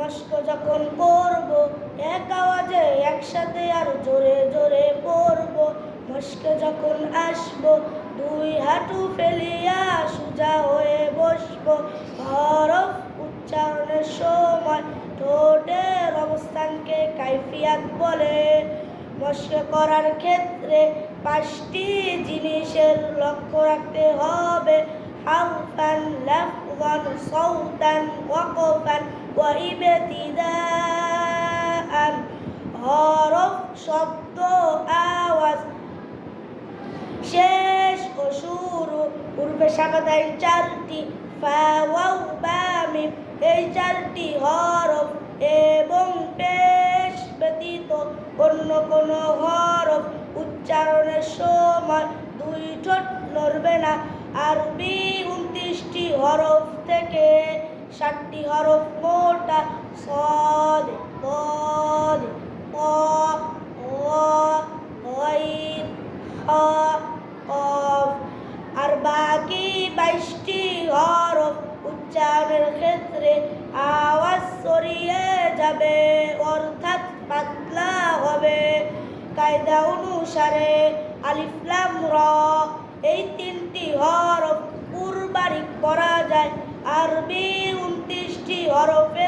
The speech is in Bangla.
মস্ক যখন করব, এক আওয়াজে একসাথে আর জোরে জোরে পড়ব। মস্ক যখন আসব, দুই হাঁটু ফেলিয়া সোজা হয়ে বসব। হরফ উচ্চারণের সময় ঠোঁটের অবস্থানকে কাইফিয়াত বলে। মস্ক করার ক্ষেত্রে পাঁচটি জিনিসের লক্ষ্য রাখতে হবে। হারফান সাউতান ওয়াকফান ওয়া হরফ শব্দ আওয়াজ শেষ ও শুরু পূর্বে সাকাদাই চারটি ফা ওয়াও বা মিম এই চারটি হরফ এবং পেশ ব্যতীত অন্য কোনো হরফ উচ্চারণের সময় দুই ঠোঁট নড়বে না আরবি উনত্রিশটি হরফ থেকে ষাটটি হরফ মোটা। সদ, পদ ক ও গইন হ কফ আর বাকি বাইশটি হরফ উচ্চারণের ক্ষেত্রে আওয়াজ সরিয়ে যাবে, অর্থাৎ পাতলা হবে। কায়দা অনুসারে আলিফলাম র আরবি উনত্রিশটি হরফে